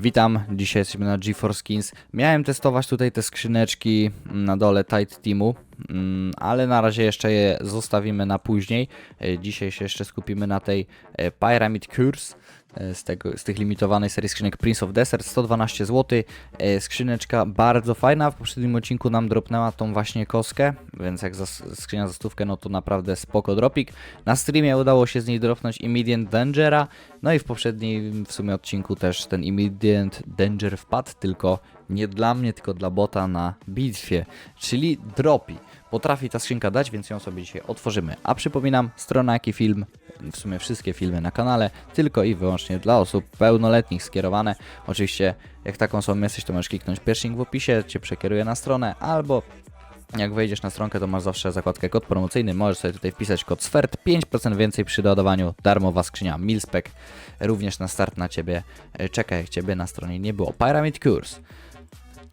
Witam, dzisiaj jesteśmy na GeForce Skins. Miałem testować tutaj te skrzyneczki na dole Tight Teamu, mm, ale na razie jeszcze je zostawimy na później. E, Dzisiaj się jeszcze skupimy na tej e, Pyramid Curse z, tego, z tych limitowanej serii skrzynek Prince of Desert, 112 zł. E, Skrzyneczka bardzo fajna, w poprzednim odcinku nam dropnęła tą właśnie koskę, więc jak za, skrzynia za stówkę, no to naprawdę spoko dropik. Na streamie udało się z niej dropnąć Immediate Dangera, no i w poprzednim w sumie odcinku też ten Immediate Danger wpadł, tylko nie dla mnie, tylko dla bota na bitwie, czyli dropi. Potrafi ta skrzynka dać, więc ją sobie dzisiaj otworzymy. A przypominam, strona jak i film, w sumie wszystkie filmy na kanale, tylko i wyłącznie dla osób pełnoletnich skierowane. Oczywiście, jak taką osobą jesteś, to możesz kliknąć pierwszy link w opisie, cię przekieruje na stronę, albo jak wejdziesz na stronkę, to masz zawsze zakładkę kod promocyjny. Możesz sobie tutaj wpisać kod SFERT. 5% więcej przy dodawaniu. Darmowa skrzynia Milspec. Również na start na ciebie e, czeka, jak ciebie na stronie nie było. Pyramid Curse.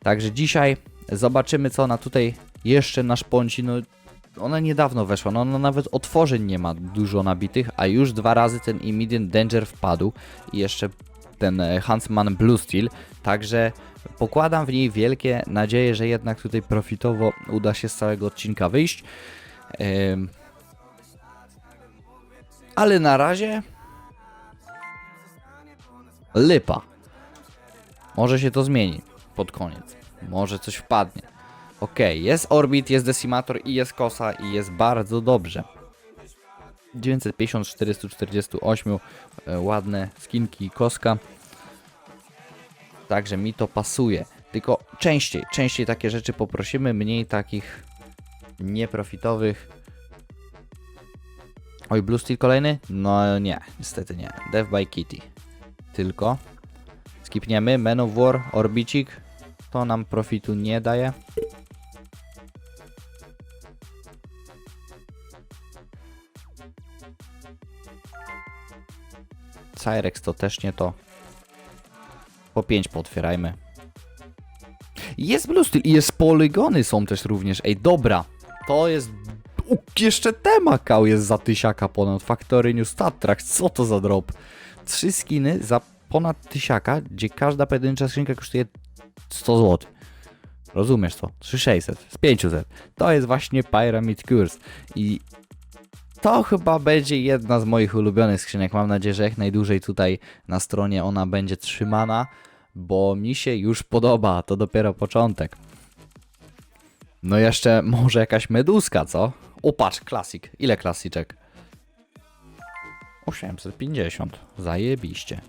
Także dzisiaj zobaczymy, co ona tutaj jeszcze na szponci. No, ona niedawno weszła. No, ona nawet otworzeń nie ma dużo nabitych, a już dwa razy ten Immediate Danger wpadł. I jeszcze ten e, Huntsman Blue Steel. Także pokładam w niej wielkie nadzieje, że jednak tutaj profitowo uda się z całego odcinka wyjść. Ale na razie lipa. Może się to zmieni pod koniec. Może coś wpadnie. Ok, jest Orbit, jest Decimator i jest Kosa i jest bardzo dobrze. 950 448 e, ładne skinki i koska. Także mi to pasuje. Tylko częściej, częściej takie rzeczy poprosimy, mniej takich nieprofitowych. Oj, Blue Steel kolejny? No nie, niestety nie. Death by Kitty. Tylko. Skipniemy. Men of War, Orbicik. To nam profitu nie daje. Cyrex to też nie to. Po 5 potwierajmy. Jest Blue Steel i jest polygony są też również. Ej, dobra. To jest... U, jeszcze temakał jest za tysiaka ponad. Factory New Track. Co to za drop? Trzy skiny za ponad tysiaka, gdzie każda pojedyncza skrzynka kosztuje 100 zł. Rozumiesz to? 3600 z 500. To jest właśnie Pyramid Curse. I to chyba będzie jedna z moich ulubionych skrzynek. Mam nadzieję, że jak najdłużej tutaj na stronie ona będzie trzymana, bo mi się już podoba. To dopiero początek. No jeszcze może jakaś meduska, co? O patrz, klasik. Ile klasyczek? 850. Zajebiście.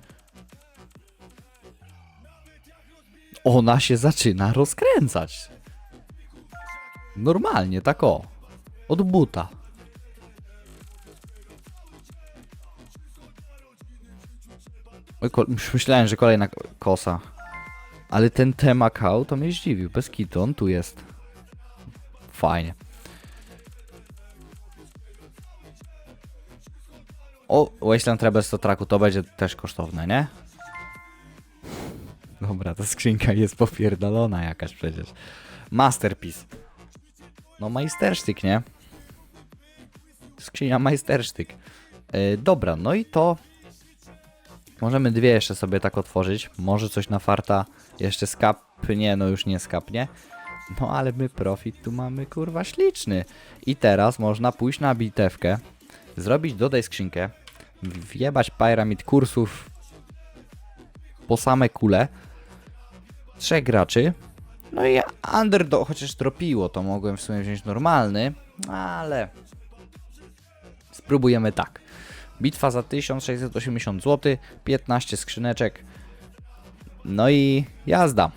Ona się zaczyna rozkręcać. Normalnie, tak o. Od buta. Oj, myślałem, że kolejna kosa. Ale ten temakał to mnie zdziwił. Bez kitu, on tu jest. Fajnie. O, Wasteland Rebels to traku, to będzie też kosztowne, nie? Dobra, ta skrzynka jest popierdolona jakaś przecież. Masterpiece. No majstersztyk, nie? Skrzynia majstersztyk. Yy, dobra, no i to... Możemy dwie jeszcze sobie tak otworzyć. Może coś na farta jeszcze skapnie, no już nie skapnie. No ale my profit tu mamy kurwa śliczny. I teraz można pójść na bitewkę, zrobić dodaj skrzynkę, wjebać pyramid kursów po same kule. Trzech graczy. No i underdog, chociaż tropiło, to mogłem w sumie wziąć normalny, ale spróbujemy tak. Bitwa za 1680 zł, 15 skrzyneczek. No i jazda.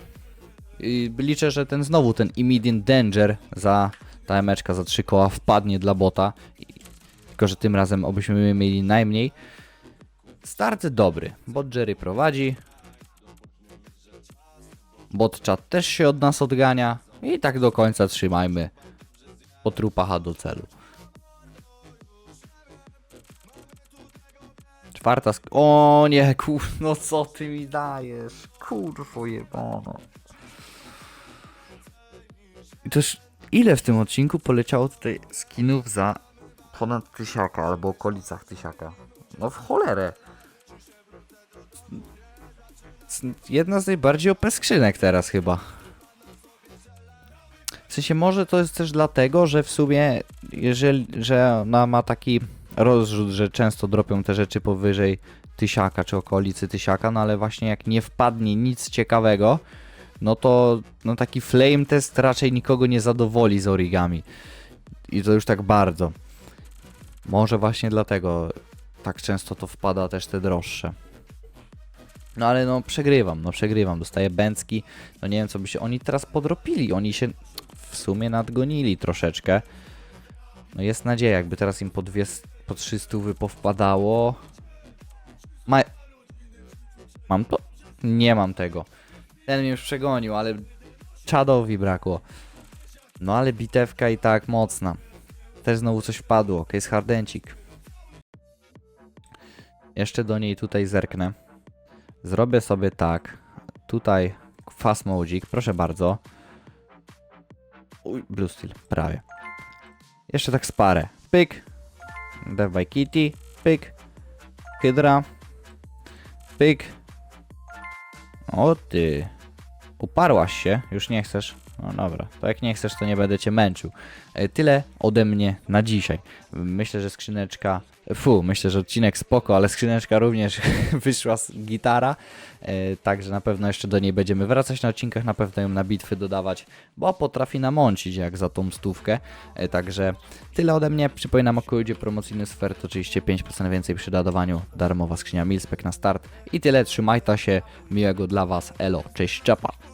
I liczę, że ten znowu ten Immediate Danger za ta emeczka za 3 koła wpadnie dla bota. Tylko, że tym razem obyśmy mieli najmniej. Start dobry. Bot Jerry prowadzi. Bot chat też się od nas odgania. I tak do końca trzymajmy. Od trupacha do celu. Czwarta sk- O nie, kur... No co ty mi dajesz? Kurwo jebano. I też ile w tym odcinku poleciało tutaj skinów za ponad tysiaka albo okolicach tysiaka? No w cholerę. jedna z najbardziej OP skrzynek teraz chyba. W sensie może to jest też dlatego, że w sumie, jeżeli, że ona ma taki rozrzut, że często dropią te rzeczy powyżej tysiaka czy okolicy tysiaka, no ale właśnie jak nie wpadnie nic ciekawego, no to no taki flame test raczej nikogo nie zadowoli z origami. I to już tak bardzo. Może właśnie dlatego tak często to wpada też te droższe. No ale no przegrywam, no przegrywam, dostaję bęcki, no nie wiem co by się, oni teraz podropili, oni się w sumie nadgonili troszeczkę. No jest nadzieja, jakby teraz im po dwie, po 300 powpadało. Ma... Mam to? Nie mam tego. Ten mnie już przegonił, ale czadowi brakło. No ale bitewka i tak mocna. Też znowu coś wpadło, jest hardencik. Jeszcze do niej tutaj zerknę. Zrobię sobie tak. Tutaj fast proszę bardzo. Uj, blue steel, prawie. Jeszcze tak sparę. Pyk. By Kitty. Pyk. Hydra. Pyk. O ty. Uparłaś się, już nie chcesz. No dobra, to jak nie chcesz, to nie będę cię męczył. E, Tyle ode mnie na dzisiaj. Myślę, że skrzyneczka. Fu, myślę, że odcinek spoko, ale skrzyneczka również wyszła z gitara. E, Także na pewno jeszcze do niej będziemy wracać na odcinkach, na pewno ją na bitwy dodawać, bo potrafi namącić jak za tą stówkę. E, Także tyle ode mnie. Przypominam o kodzie promocyjny sfer, to oczywiście 5% więcej przy dodawaniu. Darmowa skrzynia Milspec na start. I tyle, trzymajta się. Miłego dla Was. Elo, cześć, czapa.